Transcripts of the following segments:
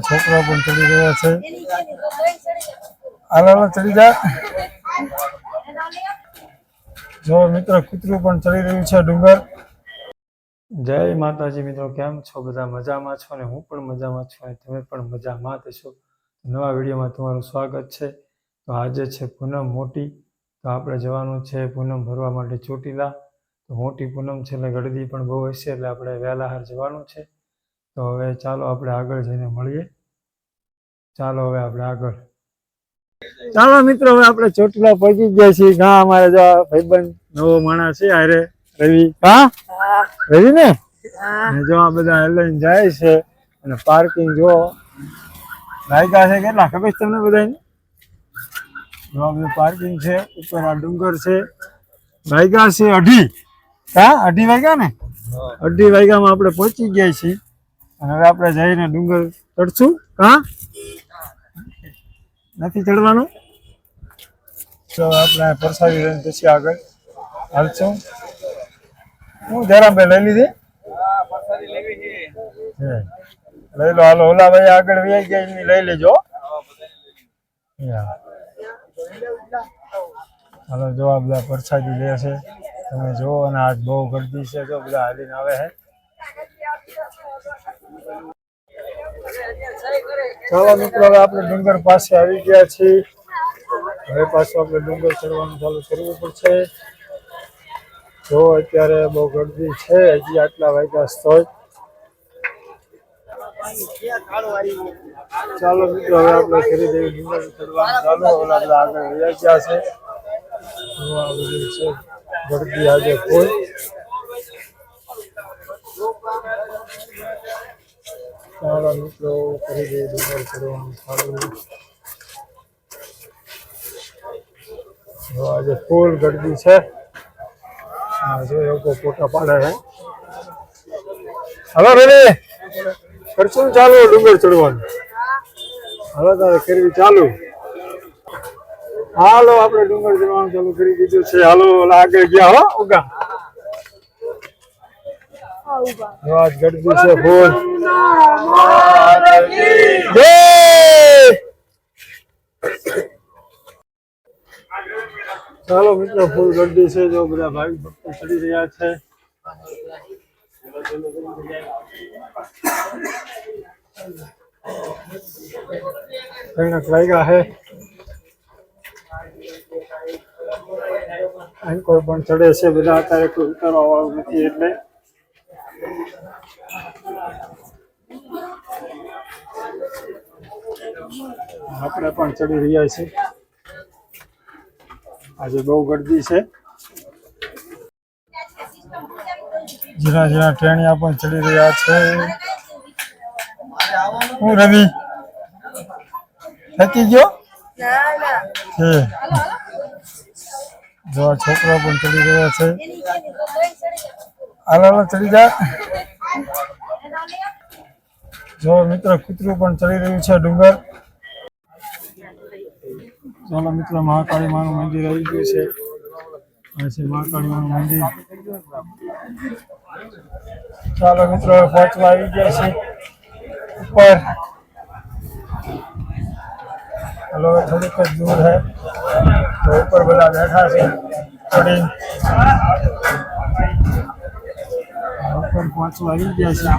છોકરો પણ ચડી રહ્યા છે. હાલો ચડી જા. જો મિત્ર કૂતરું પણ ચડી રહ્યું છે ડુંગર. જય માતાજી મિત્રો, કેમ છો? બધા મજામાં છો ને? હું પણ મજામાં છું અને તમે પણ મજામાં જ છો. નવા વિડીયોમાં તમારું સ્વાગત છે. તો આજે છે પૂનમ મોટી. તો આપણે જવાનું છે પૂનમ ભરવા માટે ચોટીલા. તો મોટી પૂનમ છે એટલે ગળદી પણ બહુ હશે એટલે આપણે વહેલા હાર જવાનું છે. તો હવે ચાલો આપણે આગળ જઈને મળીએ. ચાલો હવે આપણે આગળ. ચાલો મિત્રો, હવે આપણે ચોટીલા પહોંચી ગયા છીએ. ઘા અમારે ભાઈબંધ નવો માણસ છે અરે રવિ હા. રવિ ને? જો આ બધા લઈને જાય છે અને પાર્કિંગ જો લાગ્યા છે કેટલા? ખબર છે તમને બધાને? જો આ બધું પાર્કિંગ છે ઉપર આ ડુંગર છે. વાગ્યા છે અઢી. હા અઢી વાગ્યા ને? અઢી વાગ્યામાં આપણે પહોંચી ગયા છીએ. અને હવે આપણે જઈને ડુંગર ચડશું. હા? નથી ચડવાનું? તો આપણે પરસાવી રહીને પછી આગળ હાલશું. હું જરાભાઈ લઈ લીધી? હે. લઈ લો હાલો ઓલા ભાઈ આગળ વ્યાઈ ગયા એની લઈ લેજો. હાલો જો આ બધા પરસાદી લે છે. તમે જુઓ અને આજ બહુ ગરદી છે જો બધા હાલીને આવે છે. ચાલો મિત્રો હવે આપણે ડુંગર પાસે આવી ગયા છીએ. હવે પાછું આપણે ડુંગર ચડવાનું ચાલુ કરવું પડશે. જો અત્યારે બહુ ગરદી છે, હજી આટલા વાગ્યા સ્થળ ચાલો મિત્રો, હવે આપણે ખરીદી ડુંગર ચડવાનું ચાલુ આગળ વયા ગયા છે. ગરદી આજે ફૂલ ચાલો મિત્રો કરી દઈએ ડુંગર ચડવાનું ચાલુ. આજે ફૂલ ગરદી છે. જો એ લોકો ફોટા પાડે છે હલો રેડી કરશું ને ચાલુ ડુંગર ચડવાનું હવે તારે કરવી ચાલુ હાલો આપણે ડુંગર ચડવાનું ચાલુ કરી દીધું છે હાલો ઓલા આગળ ગયા હો ઉગા જો આજ ગરદી છે ફૂલ જય ચાલો મિત્રો, ફૂલ ગરદી છે જો બધા ભાઈ ભક્તો ચડી રહ્યા છે. કંઈક કોઈ પણ ચડે છે બધા, અત્યારે કોઈ ઉતારવા નથી એટલે. આપણે પણ ચડી રહ્યા છીએ આજે બહુ ગરદી છે. જીરા જીરા ટ્રેણિયા પણ ચડી રહ્યા છે. હું રવિ. થકી ગયો? છે જોવા છોકરા પણ ચડી રહ્યા છે. હાલો, ચડી જા. જો મિત્ર કૂતરું પણ ચડી રહ્યું છે ડુંગર. ચાલો મિત્રો મહાકાળી માનું મંદિર આવી ગયું છે. મહાકાળી માનું મંદિર. ચાલો મિત્રો પહોંચવા આવી ગયા છે. ઉપર. હલો થોડીક જ દૂર હે. તો ઉપર બધા બેઠા છે. થોડી ઉપર પહોંચવા આવી ગયા છે.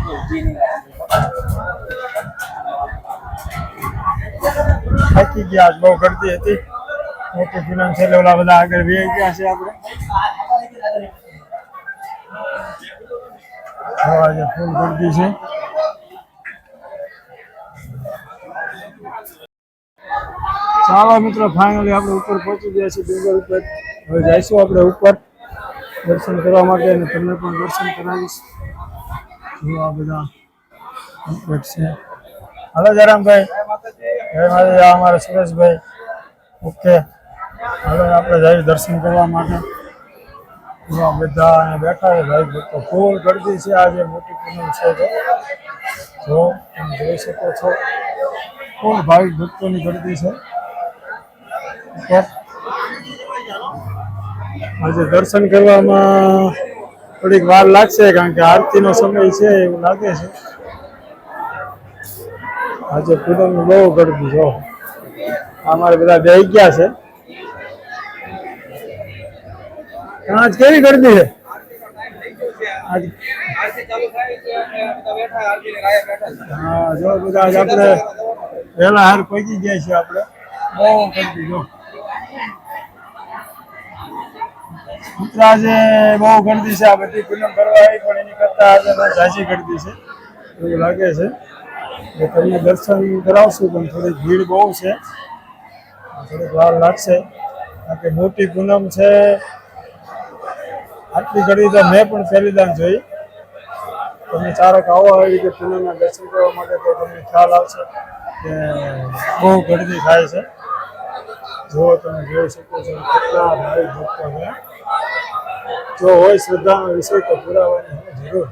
થાકી ગયા બહુ ગરદી હતી. મોટી ફિલ્મ છે ઓલા બધા આગળ વી ગયા છે આપણે. ફૂલ ગરદી છે. ચાલો મિત્રો ફાઇનલી આપણે ઉપર પહોંચી ગયા છીએ ડુંગર ઉપર. હવે જઈશું આપણે ઉપર દર્શન કરવા માટે અને તમને પણ દર્શન કરાવીશ. જો આ બધા છે. હલો જયરામભાઈ. જય અમારા સુરેશભાઈ. ઓકે. હવે આપણે જઈએ દર્શન કરવા માટે. બધા બેઠા છે, ભાઈ ભક્તો, ફૂલ ગળતી છે આજે, મોટી પૂનમ છે તો. જો તમે જોઈ શકો છો, ફૂલ ભાઈ ભક્તોની ગળદી છે. આજે દર્શન કરવામાં થોડીક વાર લાગશે, કારણ કે આરતીનો સમય છે એવું લાગે છે. આજે પૂનમની બહુ ગળદી જો અમારે બધા બે ગયા છે. આજ કેવી ગળદી છે? હા, જો બધા આપણે વહેલા હાર પહોંચી ગયા છીએ આપણે. બહુ ગળદી જો મિત્ર બહુ ગળદી છે, આ બધી પૂનમ કરવા પણ એની કરતા આજે છે. એવું લાગે છે. એટલે તમને દર્શન કરાવશું, પણ થોડી ભીડ બહુ છે. થોડીક વાર લાગશે. કારણ મોટી પૂનમ છે. આટલી ઘડી તો મેં પણ પહેલી દાન જોઈ. તમે ચારક આવો આવી રીતે પૂનમના દર્શન કરવા માટે તો તમને ખ્યાલ આવશે કે બહુ ગળદી થાય છે. જો તમે જોઈ શકો છો કેટલા ભાઈ ભક્તો જો હોય શ્રદ્ધાનો વિષય તો પુરાવાની જરૂર.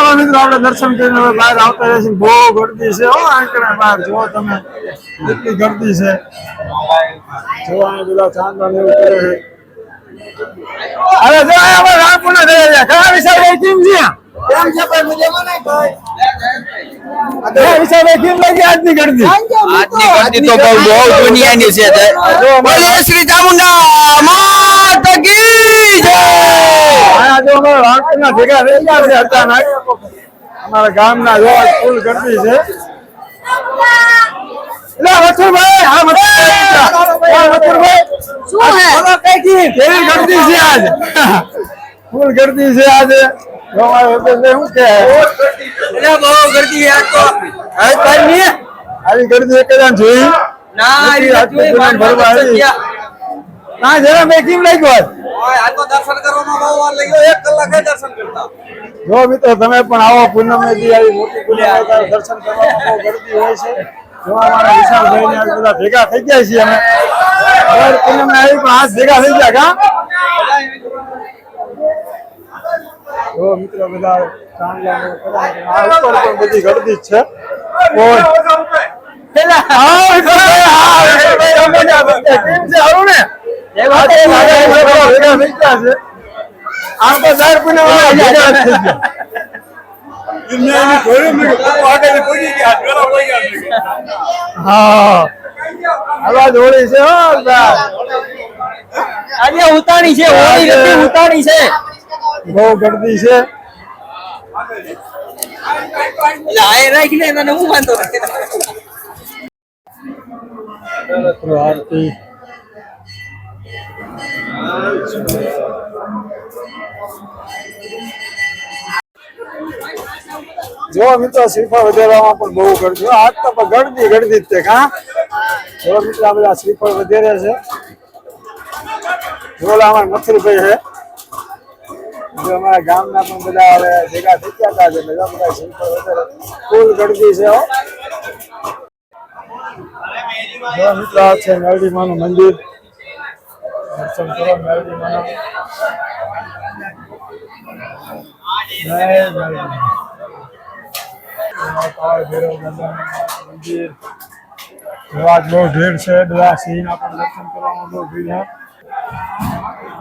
ચાલો મિત્રો આપણે દર્શન કરીને હવે બહાર આવતા રહીશું બહુ ગરદી છે હો આંકડા બહાર. જુઓ તમે કેટલી ગરદી છે. જો બધા ચાંદા એવું કરે છે. અરે જો આપણે રામપુરના જઈ રહ્યા કેમ છે કયા વિશાલભાઈ કેમ લાગી આજની ગળદી આજની ગળદી તો બહુ બહુ દુનિયાની છે. બોલે શ્રી ચામુંડા માતા કી જય! અહીંયા અમારા રામપુરના ભેગા થઈ ગયા છે અચાનક. અમારા ગામના જો ફૂલ ગળદી છે. એટલે મથુરભાઈ હા મથુરભાઈ મથુરભાઈ. શું હે? બોલો કઈથી? કેવી ગળદી છે આજ. ફૂલ ગરદી છે આજે. જો અમારા વખતે શું કે એટલે બહુ ગરદી યાર તો. હવે કઈ નહીં. આવી ગરદી એક જ જોઈ. ના આજ તો પૂનમ ભરવા આવી. ના જરા મેં કેમ લાગ્યો આજ? આ તો દર્શન કરવામાં બહુ વાર લાગ્યો એક કલાક દર્શન કરતા જો મિત્રો તમે પણ આવો પૂનમે આવી મોટી પૂનમે દર્શન કરવામાં બહુ હોય છે જો અમારા વિશાલભાઈ ને બધા ભેગા થઈ ગયા છીએ અમે દર પૂનમે આવી પણ હાથ ભેગા થઈ ગયા કા જો મિત્રો બધા ચાંદલા. આ ઉપર પણ બધી ગરદી જ છે કોઈ પેલા હા હા વિશાલભાઈ, અમે ને આ બધા કેમ છે હારું ને આજે ઉતાણી છે હોળી નથી ઉતાણી છે. બહુ ગરદી છે. રાખીને તને હું વાંધો નથી. આરતી. જો મિત્રો, શ્રીફળ વધેરામાં પણ બહુ ગળદી આજ તો પણ ગળદી ગળદી જ તે કા જો મિત્રો, આ બધા શ્રીફળ વધેરે છે. જોલા અમારા મથુરભાઈ છે. જો અમારા ગામના પણ બધા હવે ભેગા થઈ ગયા હતા, એટલે બધા બધા શ્રીફળ વધારે. ફૂલ ગળદી છે, હો. મિત્રો છે મંદિર. દર્શન કરવા મેરડી માના જય કાળ ભૈરવ દાદાનું મંદિર જો આજ બહુ ભીડ છે બધા સિંહના પણ દર્શન કરવામાં બહુ ભીડ છે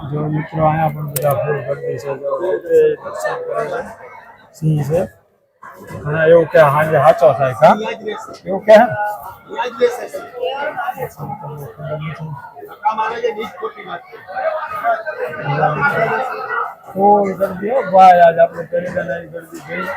જો મિત્રો અહીંયા પણ બધા ફૂલ ગરદી છે દર્શન કરે છે સિંહ છે અને એવું કે હાંજે સાચો થાય કા એવું કે ફૂલ ગરબી હો ભાઈ આજ આપણે કરી ગણાઈ ગરબી ગઈ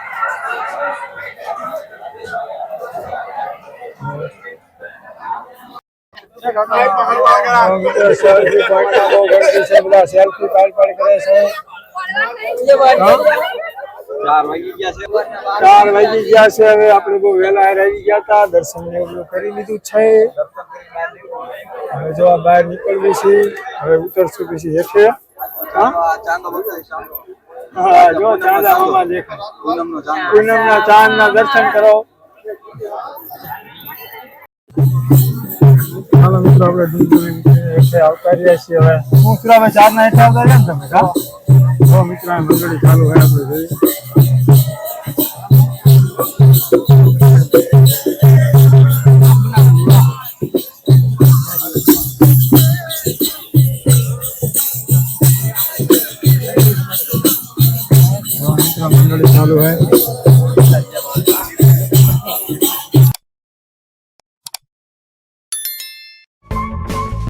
સેલ્ફી કાર્ડ કાર્ડ કરે છે છે. ચાર વાગી ગયા છે હવે આપણે બહુ વહેલા આવી ગયા હતા. દર્શન ને એવું કરી લીધું છે. હવે જો આ બહાર નીકળવી છે હવે ઉતરશું પછી હેઠે. જો ચાંદા દેખાય. ચાંદના દર્શન કરો. હાલો મિત્રો આપણે આવતા રહ્યા છીએ. હવે હું મિત્રો ના હેઠે આવતા રહ્યા ને તમે સો મિત્રાની મંડળી ચાલુ હોય.